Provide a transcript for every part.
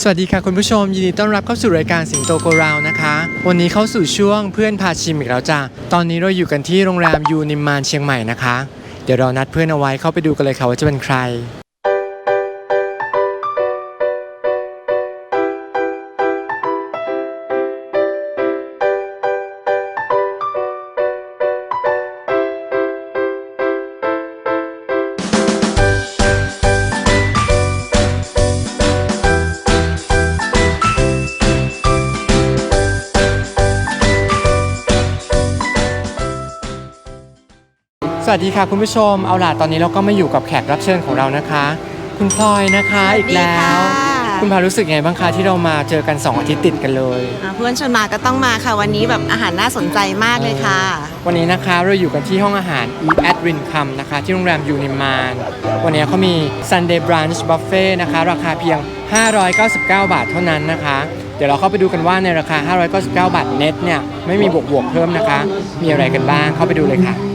สวัสดีค่ะคุณผู้ชมยินดีต้อนรับเข้าสู่รายการสิงโตโกราวนะคะ วันนี้เข้าสู่ช่วงเพื่อนพาชิมอีกแล้วจ้ะตอนนี้เราอยู่กันที่โรงแรมยูนิมมานเชียงใหม่นะคะ เดี๋ยวเรานัดเพื่อนเอาไว้เข้าไปดูกันเลยค่ะว่าจะเป็นใคร วัสดีค่ะคุณผู้ชมเอาล่ะตอนนี้เราก็มาอยู่กับแขกรับเชิญของเรานะคะ คุณพลอยนะคะอีกแล้ว คุณพลอยรู้สึกไงบ้างคะที่เรามาเจอกัน2อาทิตย์ติดกันเลยอ่าเพื่อนชวนมาก็ต้องมาค่ะ วันนี้แบบอาหารน่าสนใจมากเลยค่ะ วันนี้นะคะเราอยู่กันที่ห้องอาหาร Eat at Rincome นะคะ ที่โรงแรมยูนิมานวันนี้เขามี Sunday Brunch Buffet นะคะ ราคาเพียง 599 บาทเท่านั้นนะคะ เดี๋ยวเราเข้าไปดูกันว่าในราคา 599 บาทเน็ตเนี่ยไม่มีบวกบวกๆเพิ่มนะคะ มีอะไรกันบ้างเข้าไปดูเลยค่ะ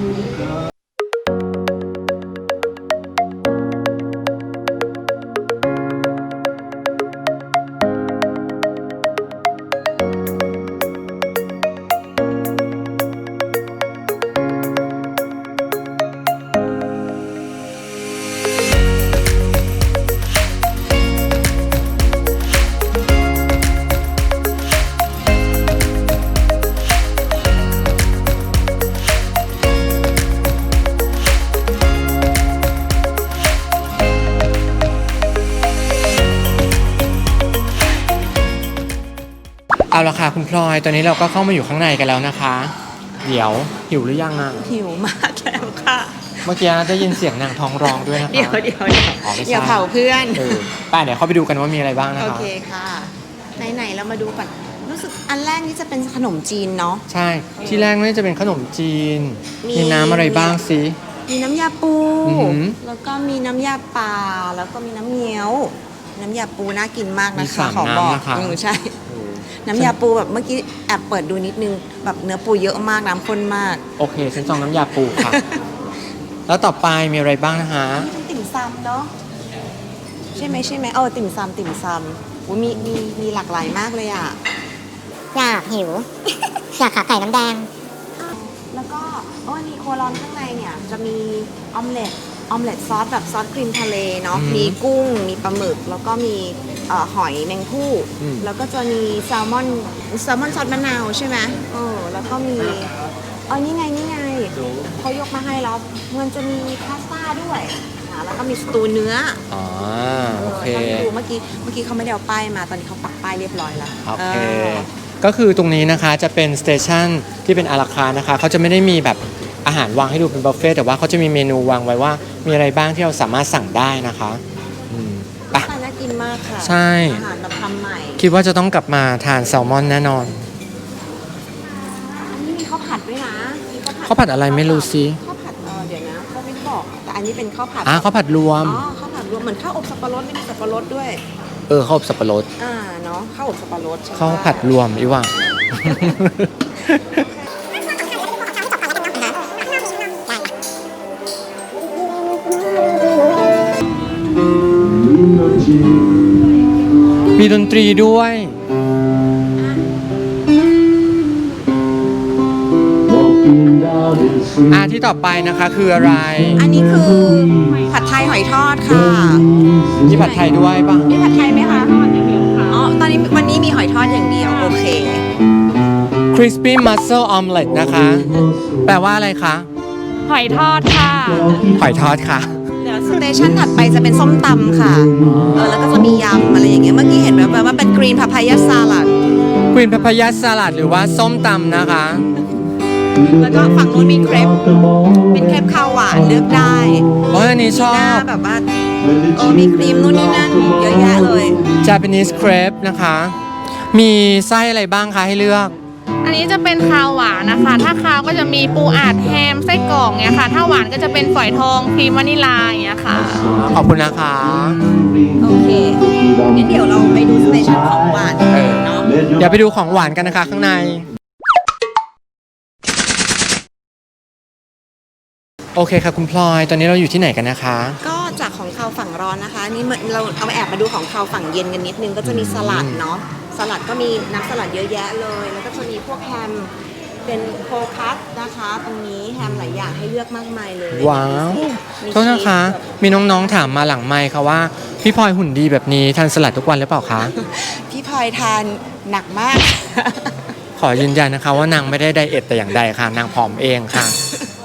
เอาละค่ะคุณพลอยตอนนี้เราก็เข้ามาอยู่ข้างในกันแล้วนะคะ เดี๋ยวหิวหรือยังอะหิวมากแล้วค่ะ เมื่อกี้ได้ยินเสียงนางท้องร้องด้วยนะคะเดี๋ยวเดี๋ยวเดี๋ยวอ๋อไม่ใช่อย่าเผาเพื่อน เออไป้าเดี๋ยวเข้าไปดูกันว่ามีอะไรบ้างนะโอคะ เคค่ะ ไหนๆเรามาดูก่อนรู้สึกอันแรกนี่จะเป็นขนมจีนเนาะ ใช่ที่แรกน่าจะเป็นขนมจีน มี มีน้ำอะไรบ้างสิ มีน้ำยาปู อือหือแล้วก็มีน้ำยาปลาแล้วก็มีน้ำเงี้ยว น้ำยาปูน่ากินมากมีนะคะสามขอบอกน้ำนะคะ อืมใช่ น้ำยาปูแบบเมื่อกี้แอบเปิดดูนิดนึงแบบเนื้อปูเยอะมากน้ำข้นมาก โอเคฉันจองน้ำยาปูค่ะ แล้วต่อไปมีอะไรบ้างนะคะเป็นติ่มซำเนาะใช่ไหมใช่ไหมเออติ่มซำติ่มซำอุ๊ยมีมีมีหลากหลายมากเลยอะอยากหิว อยากขาไก่น้ำแดง แล้วก็โอ้ยมีโคลอนข้างในเนี่ย จะมีออมเล็ตออมเล็ตซอสแบบซอสครีมทะเลเนาะอืมมีกุ้งมีปลาหมึกแล้วก็มี เอ่อหอยแมงผู้ อืม แล้วก็จะมีแซลมอนแซลมอนซอสมะนาวใช่ไหมเออแล้วก็มีอ๋อนี่ไงนี่ไงเขายกมาให้แล้วมันจะมีพาสต้าด้วยอ่าแล้วก็มีสตูเนื้ออ๋อโอเคถ้าไม่ดูเมื่อกี้เมื่อกี้เขาไม่ได้เอาป้ายมาตอนนี้เขาปักป้ายเรียบร้อยแล้วโอเคออก็คือตรงนี้นะคะจะเป็นสเตชันที่เป็นอาราคาร์ทนะคะเขาจะไม่ได้มีแบบอาหารวางให้ดูเป็นบุฟเฟ่ต์แต่ว่าเขาจะมีเมนูวางไว้ว่ามีอะไรบ้างที่เราสามารถสั่งได้นะคะ มากค่ะใช่ อาหารแบบทำใหม่คิดว่าจะต้องกลับมาทานแซลมอนแน่นอนอันนี้มีข้าวผัดด้วยนะมีข้าวผัดอะไรไม่รู้สิข้าวผัดเออเดี๋ยวนะเขาไม่ได้บอกแต่อันนี้เป็นข้าวผัดอะข้าวผัดรวมอ๋อข้าวผัดรวมเหมือนข้าวอบสับปะรดไม่มีสับปะรดด้วย เออข้าวอบสับปะรดอ่าเนาะข้าวอบสับปะรดใช่ไหมข้าวผัดรวมอีว่ามี ดนตรีด้วย อ่าที่ต่อไปนะคะคืออะไร อันนี้คือผัดไทยหอยทอดค่ะ มีผัดไทยด้วยป่ะ มีผัดไทยไหมคะ อ๋อ ตอนนี้วันนี้มีหอยทอดอย่างเดียว โอเค crispy mussel omelet นะคะ แปลว่าอะไรคะ หอยทอดค่ะ หอยทอดค่ะเดี๋ยวสเตชันถัดไปจะเป็นส้มตำค่ะเออแล้วก็จะมียำอะไรอย่างเงี้ยเมื่อกี้เห็นแบบว่าเป็นกรีนพาพายาสลัด green papaya salad หรือว่าส้มตำนะคะ แล้วก็ฝั่งนู้นมีเครปเป็นเครปข้าวหวานเลือกได้โอ้ยอันนี้ชอหน้าบแบบว่าเออมีครีมนู่นนี่นั่นเยอะแยะเลย Japanese crepe นะคะ มีไส้อะไรบ้างคะให้เลือก อันนี้จะเป็นคาวหวานนะคะ ถ้าคาวก็จะมีปูอัดแฮมไส้กรอกเนี้ยค่ะ ถ้าหวานก็จะเป็นฝอยทองครีมวานิลาอย่างเงี้ยค่ะ ขอบคุณนะคะ โอเคงั้นเดี๋ยวเราไปดูสเตชันของหวานเออเนาะ เดี๋ยวไปดูของหวานกันนะคะข้างใน โอเคค่ะคุณพลอย ตอนนี้เราอยู่ที่ไหนกันนะคะ ก็จากของคาวฝั่งร้อนนะคะ นี่เหมือนเราเอามาแอบมาดูของคาวฝั่งเย็นกันนิดนึงก็จะมีสลัดเนาะ สลัดก็มีน้ำสลัดเยอะแยะเลย แล้วก็จะมีพวกแฮมเป็นโคคัสนะคะตรงนี้แฮมหลายอย่างให้เลือกมากมายเลยว้าวมีโทษนะคะชีสมีน้องๆถามมาหลังไมค์ค่ะว่า พี่พลอยหุ่นดีแบบนี้ทานสลัดทุกวันหรือเปล่าคะ พี่พลอยทานหนักมาก ขอยืนยันนะคะว่านางไม่ได้ไดเอทแต่อย่างใดค่ะ นางผอมเองค่ะ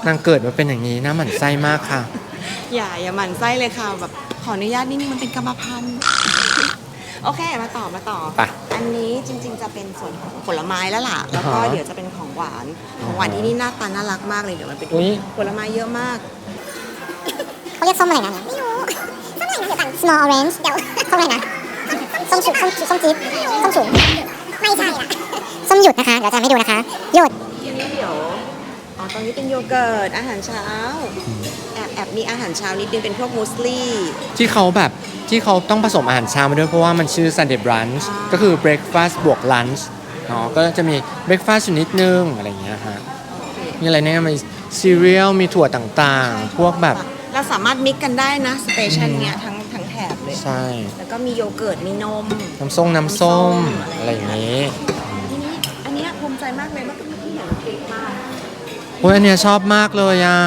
นางเกิดมาเป็นอย่างนี้นะหมั่นไส้มากค่ะ อย่าอย่าหมั่นไส้เลยค่ะแบบขออนุญาตนิดนึงมันเป็นกรรมพันธุ์ โอเคมาต่อมาต่อ ไป อันนี้จริงๆจะเป็นส่วนของผลไม้แล้วล่ะ แล้วก็อ่าฮะเดี๋ยวจะเป็นของหวาน ของหวานที่นี่หน้าตาน่ารักมากเลยเดี๋ยวมันไปดูอุ๊ย ผลไม้เยอะมาก เขาเรียกส้มอะไรนะเนี่ยไม่รู้ส้มอะไรนะเดี๋ยวกัน small orange เดี๋ยวส้มอะไรนะส้มฉุดส้มส้มจี๊ดส้มฉุนไม่ใช่ละส้มหยุดนะคะ เดี๋ยวจะให้ดูนะคะหยุดทีนี้เดี๋ยว อ๋อตรงนี้เป็นโยเกิร์ตอาหารเช้า แอบแอบมีอาหารเช้านิดนึงเป็นพวกมูสลี่ที่เขาแบบที่เขาต้องผสมอาหารเช้ามาด้วยเพราะว่ามันชื่อ Sunday brunch อ่าก็คือ breakfast บวก lunch เนาะก็จะมี breakfast อยู่นิดนึงอะไรอย่างเงี้ยฮะมีอะไรเนี่ยมี cereal มีถั่วต่างๆ พวกแบบ เราสามารถมิกกันได้นะ สเตชันเนี้ยทั้งทั้งแถบเลย ใช่ แล้วก็มีโยเกิร์ต มีนม น้ำส้มน้ำส้ม อะอะไรไรอย่อาย่างงเงี้ยนี้ทีนี้อันเนี้ยภูมิใจมากเลยเมื่อกี้ที่เห็นคลิปมากโอ้ยอันเนี้ยชอบมากเลยอะ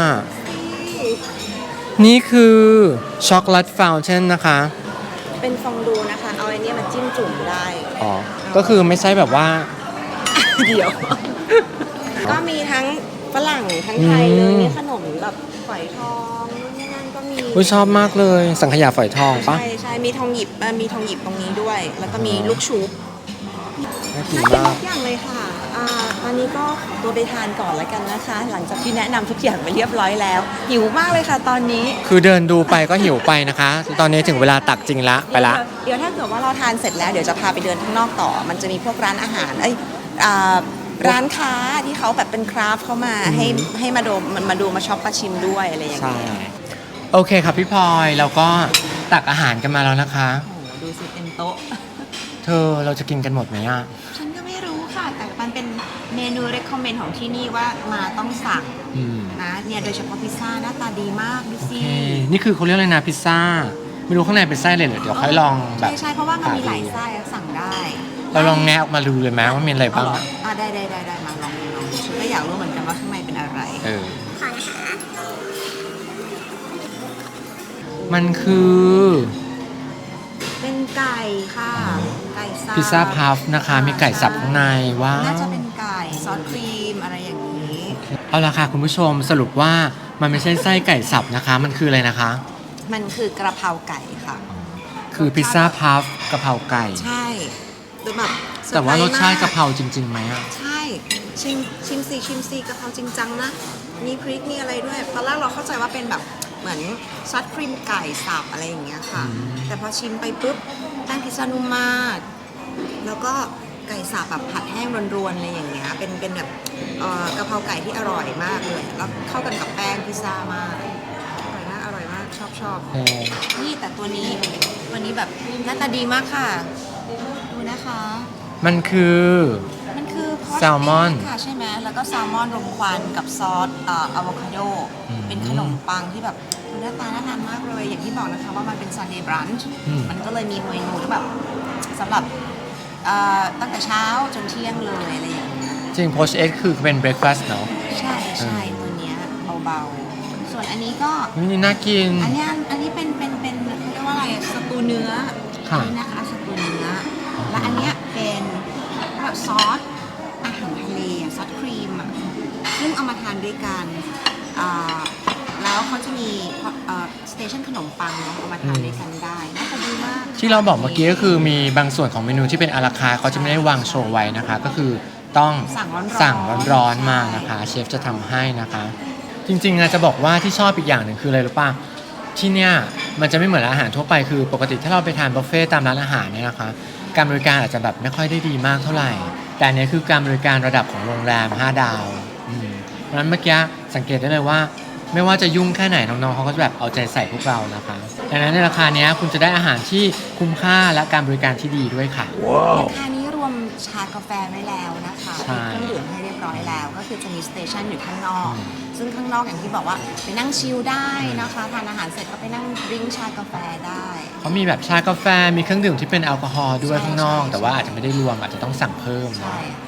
นี่คือช็อกโกแลตฟ u ว t เ i นนะคะ เป็นฟองดูนะคะ เอาไอ้เนี้ยมาจิ้มจุ่มได้ อ๋อ ก็คือไม่ใช่แบบว่า เดี๋ยว ก็มีทั้งฝรั่งทั้งไทยเลยอืมมีขนมแบบฝอยทองนู่นนี่นั่นก็มีอุ้ยชอบมากเลย สังขยาฝอยทองปะใช่ใช่มีทองหยิบเอ่อมีทองหยิบตรงนี้ด้วย แล้วก็มีลูกชุบน่ากินน่ากินมาก ทุกอย่างเลยค่ะ อ่าตอนนี้ก็ขอตัวไปทานก่อนแล้วกันนะคะ หลังจากที่แนะนำทุกอย่างไปเรียบร้อยแล้ว หิวมากเลยค่ะตอนนี้คือเดินดูไปก็หิวไปนะคะ ตอนนี้ถึงเวลาตักจริงละไปละ เดี๋ยวถ้าเกิดว่าเราทานเสร็จแล้วเดี๋ยวจะพาไปเดินข้างนอกต่อ มันจะมีพวกร้านอาหารเอ้ยอ่าร้านค้าที่เขาแบบเป็นคราฟต์เข้ามาให้ให้มาดูมันมาดูมาช็อปมาชิมด้วยอะไรอย่างใช่ เงี้ยโอเคครับพี่พลอยเราก็ตักอาหารกันมาแล้วนะคะ โอ้โหดูสิเต็มโต๊ะ เธอเราจะกินกันหมดไหมอะ ฉันก็ไม่รู้ค่ะ แต่มัน เป็นเมนู recommend ของที่นี่ว่ามาต้องสั่งอืมนะเนี่ยโดยเฉพาะพิซซ่าหน้าตาดีมากดูโอสิเคนี่คือเขาเรียกอะไรนะพิซซ่า ไม่รู้ข้างในเป็นไส้เลยเดี๋ยวค่อยลองแบบ ใช่ใช่เพราะว่ามันมีหลายไส้อะสั่งได้เราลองแงะออกมาดูเลยไหมว่ามีอะไรเอาบ้างเหรออะอะได้ได้ได้ได้มาลองดูลองดูฉันก็อยากรู้เหมือนกันว่าข้างในเป็นอะไรเออมันคือ เป็นไก่ค่ะไก่สับพิซซ่าพัฟนะคะ มีไก่สับข้างในว้าน่าวจะเป็นไก่ ซอสครีมอะไรอย่างนี้ เอาละค่ะคุณผู้ชมสรุปว่ามันไม่ใช่ไส้ไก่สับนะคะ มันคืออะไรนะคะ มันคือกระเพราไก่ค่ะ คือพิซซ่าพัฟกะเพราไก่ ใช่ดูแบบเซอแต่ไพว่ารสชาติมกะเพราจริงๆไหมอะใช่ชิมชิมซีชิมซีกะเพราจริงจังนะ มีพริกมีอะไรด้วยตอนแรกเราเข้าใจว่าเป็นแบบเหมือนซอสครีมไก่สับอะไรอย่างเงี้ยค่ะอืมแต่พอชิมไปปุ๊บแป้งพิซซ่านุ่มมาก แล้วก็ ไก่สับแบบผัดแห้งรวนๆอะไรอย่างเงี้ยเป็นเป็นแบบเอ่อกะเพราไก่ที่อร่อยมากเลย แล้วเข้ากันกับแป้งพิซซ่ามากอร่อยมากอร่อยมากชอบชอบเออนี่แต่ตัวนี้ตัวนี้แบบหน้าตาดีมากค่ะ ดูนะคะ มันคือ มันคือ poached แซลมอน egg ค่ะใช่ไหมแล้วก็แซลมอนรมควันกับซอสเอ่ออะโวคาโดอืม เป็นขนมปังที่แบบหน้าตาน่าทานมากเลย อย่างที่บอกนะคะว่ามันเป็น Sunday brunch อืม มันก็เลยมีเมนูที่แบบสำหรับ เอ่อตั้งแต่เช้าจนเที่ยงเลยอะไรอย่างเงี้ยจริงโพชเอ็กคือเป็นเบรคฟาสต์เนาะ ใช่ใช่ตัวเนี้ยเบาๆ ส่วนอันนี้ก็ นี่น่ากิน อันเนี้ยอันนี้เป็นเป็นเป็นเขาเรียกว่าอะไรอะสตูเนื้อค่ะ อันนี้นะคะสตูเนื้อและอันเนี้ยเป็นแบบซอสอาหารทะเลอะซอสครีมอะซึ่งเอามาทานด้วยกันอ่าแล้วเขาจะมีสเตชันขนมปังเนาะเอามาทานด้วยกันได้น่าจะดีมาก ที่เราบอกเมื่อกี้ก็คือมีบางส่วนของเมนูที่เป็นอาราคาร์ทเขาจะไม่ได้วางโชว์ไว้นะคะ ก็คือต้องสั่งร้อนๆ สั่งร้อนๆมาใช่นะคะ เชฟจะทำให้นะคะ จริงๆนะจะบอกว่าที่ชอบอีกอย่างหนึ่งคืออะไรรู้ป่ะที่เนี่ยมันจะไม่เหมือนอาหารทั่วไปคือปกติถ้าเราไปทานบุฟเฟ่ต์ตามร้านอาหารเนี่ยนะคะ การบริการอาจจะแบบไม่ค่อยได้ดีมากเท่าไหร่ แต่อันเนี้ยคือการบริการระดับของโรงแรม 5 ดาวอืมเพราะฉะนั้นเมื่อกี้สังเกตได้เลยว่า ไม่ว่าจะยุ่งแค่ไหนน้องๆเขาก็จะแบบเอาใจใส่พวกเรานะคะดังนั้นในราคาเนี้ยคุณจะได้อาหารที่คุ้มค่าและการบริการที่ดีด้วยค่ะ ราคานี้รวมชากาแฟไว้แล้วนะคะใช่ มีเครื่องดื่มให้เรียบบร้อยแล้ว ก็คือจะมีสเตชันอยู่ข้างนอก ซึ่งข้างนอกอย่างที่บอกว่าไปนั่งชิลได้นะคะทานอาหารเสร็จก็ไปนั่งดริงก์ชากาแฟได้ เขามีแบบชากาแฟมีเครื่องดื่มที่เป็นแอลกอฮอล์ด้วยใช่ข้างนอกใช่แต่ว่าอาจจะไม่ได้รวมอาจจะต้องสั่งเพิ่มใช่เนาะ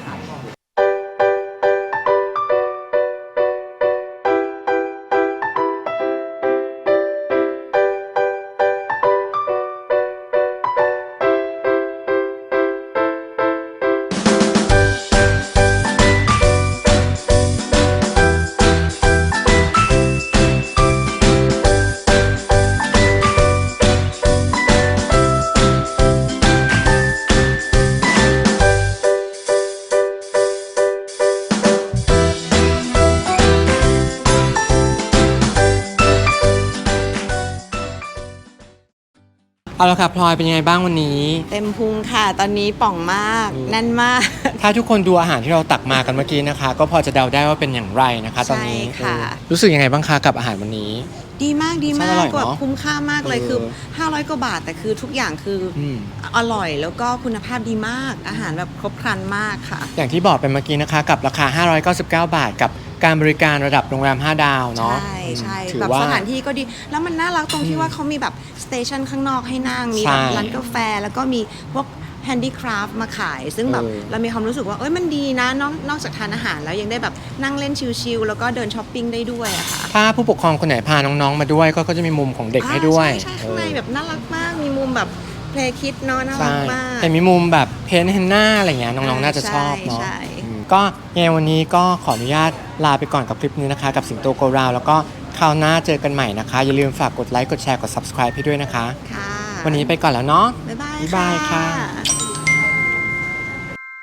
ค่ะ เอาละค่ะพลอยเป็นยังไงบ้างวันนี้ เต็มพุงค่ะ ตอนนี้ป่องมากอืม แน่นมาก ถ้าทุกคนดูอาหารที่เราตักมากันเมื่อกี้นะคะ ก็พอจะเดาได้ว่าเป็นอย่างไรนะคะ ตอนนี้ใช่ค่ะ เออรู้สึกยังไงบ้างคะกับอาหารวันนี้ ดีมากดีมาใช่อกร่อยเนอะแบบคุ้มค่ามากเลยเออ คือ 500 กว่าบาทแต่คือทุกอย่างคือออืม อร่อยแล้วก็คุณภาพดีมากอาหารแบบครบครันมากค่ะ อย่างที่บอกไปเมื่อกี้นะคะ กับราคา 599 บาทกับ การบริการระดับโรงแรม 5 ดาวเนาะใช่ใช่ถือแบบว่า สถานที่ก็ดี แล้วมันน่ารักตรงที่ว่าเขามีแบบสเตชันข้างนอกให้นั่ง มีแบบใช่ร้านกาแฟ แล้วก็มีพวกแฮนดี้คราฟต์มาขาย ซึ่งแบบเออ เรามีความรู้สึกว่า เอ้ยมันดีนะ นอกนอกจากทานอาหารแล้วยังได้แบบนั่งเล่นชิลๆแล้วก็เดินช้อปปิ้งได้ด้วยอะค่ะถ้าผู้ปกครองคนไหนพาน้องๆมาด้วยก็ก็จะมีมุมของเด็กให้ด้วยอ่าใช่ใช่ข้างในแบบน่ารักมาก มีมุมแบบเพลย์คิดเนาะน่าใช่รักมาก แต่มีมุมแบบเพนเฮนน่าอะไรเงี้ยน้องๆน่าจะชอบเนาะใช่ใช่ อืม ก็ยังไงวันนี้ก็ขออนุญาตลาไปก่อนกับคลิปนี้นะคะ กับสิงโตโกราว แล้วก็คราวหน้าเจอกันใหม่นะคะ อย่าลืมฝากกดไลค์กดแชร์กด subscribe ให้ด้วยนะคะ ค่ะวันนี้ไปก่อนแล้วเนาะ บ๊ายบายบ๊ายบายค่ะค่ะ